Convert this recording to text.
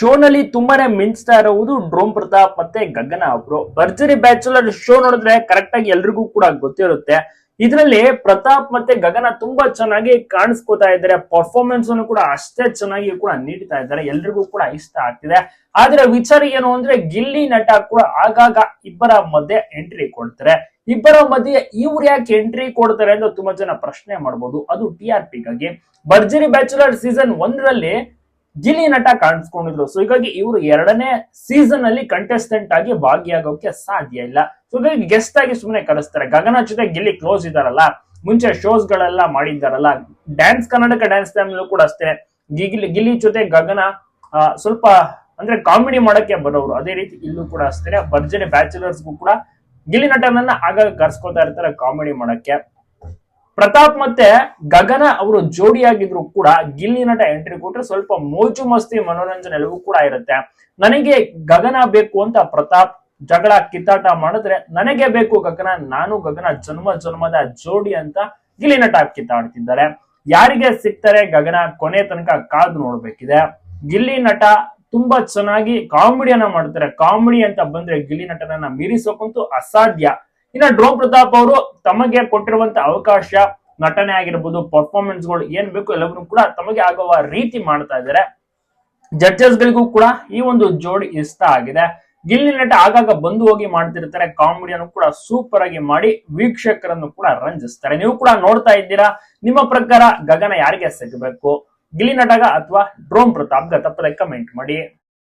ಶೋನಲ್ಲಿ ತುಂಬಾನೇ ಮಿಂಚ್ತಾ ಇರೋದು ಡ್ರೋಮ್ ಪ್ರತಾಪ್ ಮತ್ತೆ ಗಗನ. ಅವರು ಭರ್ಜರಿ ಬ್ಯಾಚುಲರ್ ಶೋ ನೋಡಿದ್ರೆ ಕರೆಕ್ಟ್ ಆಗಿ ಎಲ್ರಿಗೂ ಕೂಡ ಗೊತ್ತಿರುತ್ತೆ. ಇದರಲ್ಲಿ ಪ್ರತಾಪ್ ಮತ್ತೆ ಗಗನ ತುಂಬಾ ಚೆನ್ನಾಗಿ ಕಾಣಿಸ್ಕೋತಾ ಇದ್ದಾರೆ. ಪರ್ಫಾರ್ಮೆನ್ಸ್ ಅನ್ನು ಕೂಡ ಅಷ್ಟೇ ಚೆನ್ನಾಗಿ ಕೂಡ ನೀಡ್ತಾ ಇದ್ದಾರೆ. ಎಲ್ರಿಗೂ ಕೂಡ ಇಷ್ಟ ಆಗ್ತಿದೆ. ಆದ್ರೆ ವಿಚಾರ ಏನು ಅಂದ್ರೆ ಗಿಲ್ಲಿ ನಟ ಕೂಡ ಆಗಾಗ ಇಬ್ಬರ ಮಧ್ಯೆ ಎಂಟ್ರಿ ಕೊಡ್ತಾರೆ. ಇಬ್ಬರ ಮಧ್ಯೆ ಇವ್ರು ಯಾಕೆ ಎಂಟ್ರಿ ಕೊಡ್ತಾರೆ ಅಂತ ತುಂಬಾ ಜನ ಪ್ರಶ್ನೆ ಮಾಡಬಹುದು ಅದು ಟಿ ಆರ್ ಪಿಗಾಗಿ ಭರ್ಜರಿ ಬ್ಯಾಚುಲರ್ ಸೀಸನ್ ಒಂದರಲ್ಲಿ ಗಿಲ್ಲಿ ನಟ ಕಾಣಿಸ್ಕೊಂಡಿದ್ರು. ಸೊ ಹೀಗಾಗಿ ಇವರು ಎರಡನೇ ಸೀಸನ್ ಅಲ್ಲಿ ಕಂಟೆಸ್ಟೆಂಟ್ ಆಗಿ ಭಾಗಿಯಾಗೋಕೆ ಸಾಧ್ಯ ಇಲ್ಲ. ಸೊ ಹೀಗಾಗಿ ಗೆಸ್ಟ್ ಆಗಿ ಸುಮ್ಮನೆ ಕಲಿಸ್ತಾರೆ ಗಗನ ಜೊತೆ ಗಿಲ್ಲಿ ಕ್ಲೋಸ್ ಇದಾರಲ್ಲ. ಮುಂಚೆ ಶೋಸ್ ಗಳೆಲ್ಲ ಮಾಡಿದ್ದಾರಲ್ಲ. ಡ್ಯಾನ್ಸ್ ಕರ್ನಾಟಕ ಡ್ಯಾನ್ಸ್ ಟೈಮ್ಲೂ ಕೂಡ ಅಷ್ಟೇ. ಗಿಲ್ಲಿ ಗಿಲಿ ಜೊತೆ ಗಗನ ಸ್ವಲ್ಪ ಅಂದ್ರೆ ಕಾಮಿಡಿ ಮಾಡಕ್ಕೆ ಬರೋರು ಅದೇ ರೀತಿ ಇಲ್ಲೂ ಕೂಡ ಅಷ್ಟೇ. ಭರ್ಜರಿ ಬ್ಯಾಚುಲರ್ಸ್ಗೂ ಕೂಡ ಗಿಲ್ಲಿ ನಟನನ್ನ ಆಗಾಗ ಕರ್ಸ್ಕೊತಾ ಇರ್ತಾರೆ ಕಾಮಿಡಿ ಮಾಡಕ್ಕೆ. ಪ್ರತಾಪ್ ಮತ್ತೆ ಗಗನ ಅವರು ಜೋಡಿಯಾಗಿದ್ರು ಕೂಡ ಗಿಲ್ಲಿ ನಟ ಎಂಟ್ರಿ ಕೊಟ್ರೆ ಸ್ವಲ್ಪ ಮೋಜು ಮಸ್ತಿ ಮನೋರಂಜನೆ ಎಲ್ಲವೂ ಕೂಡ ಇರುತ್ತೆ. ನನಗೆ ಗಗನ ಬೇಕು ಅಂತ ಪ್ರತಾಪ್ ಜಗಳ ಕಿತ್ತಾಟ ಮಾಡಿದ್ರೆ ನನಗೆ ಬೇಕು ಗಗನ, ನಾನು ಗಗನ ಜನ್ಮ ಜನ್ಮದ ಜೋಡಿ ಅಂತ ಗಿಲ್ಲಿ ನಟ ಕಿತ್ತಾಡ್ತಿದ್ದಾರೆ. ಯಾರಿಗೆ ಸಿಗ್ತಾರೆ ಗಗನ ಕೊನೆ ತನಕ ಕಾದು ನೋಡ್ಬೇಕಿದೆ. ಗಿಲ್ಲಿ ನಟ ತುಂಬಾ ಚೆನ್ನಾಗಿ ಕಾಮಿಡಿಯನ್ನ ಮಾಡ್ತಾರೆ. ಕಾಮಿಡಿ ಅಂತ ಬಂದ್ರೆ ಗಿಲ್ಲಿ ನಟನನ್ನ ಮೀರಿಸೋಕಂತೂ ಅಸಾಧ್ಯ. ಇನ್ನ ಡ್ರೋಮ್ ಪ್ರತಾಪ್ ಅವರು ತಮಗೆ ಕೊಟ್ಟಿರುವಂತ ಅವಕಾಶ ನಟನೆ ಆಗಿರ್ಬೋದು ಪರ್ಫಾರ್ಮೆನ್ಸ್ಗಳು ಏನ್ ಬೇಕು ಎಲ್ಲವನ್ನೂ ಕೂಡ ತಮಗೆ ಆಗುವ ರೀತಿ ಮಾಡ್ತಾ ಇದ್ದಾರೆ. ಜಡ್ಜಸ್ ಗಳಿಗೂ ಕೂಡ ಈ ಒಂದು ಜೋಡಿ ಇಷ್ಟ ಆಗಿದೆ. ಗಿಲ್ಲಿ ನಟ ಆಗಾಗ ಬಂದು ಹೋಗಿ ಮಾಡ್ತಿರ್ತಾರೆ, ಕಾಮಿಡಿಯನ್ನು ಕೂಡ ಸೂಪರ್ ಆಗಿ ಮಾಡಿ ವೀಕ್ಷಕರನ್ನು ಕೂಡ ರಂಜಿಸ್ತಾರೆ. ನೀವು ಕೂಡ ನೋಡ್ತಾ ಇದ್ದೀರಾ, ನಿಮ್ಮ ಪ್ರಕಾರ ಗಗನ ಯಾರಿಗೆ ಸಿಗಬೇಕು? ಗಿಲ್ಲಿ ನಟಗ ಅಥವಾ ಡ್ರೋಮ್ ಪ್ರತಾಪ್ಗ ತಪ್ಪದೆ ಕಮೆಂಟ್ ಮಾಡಿ.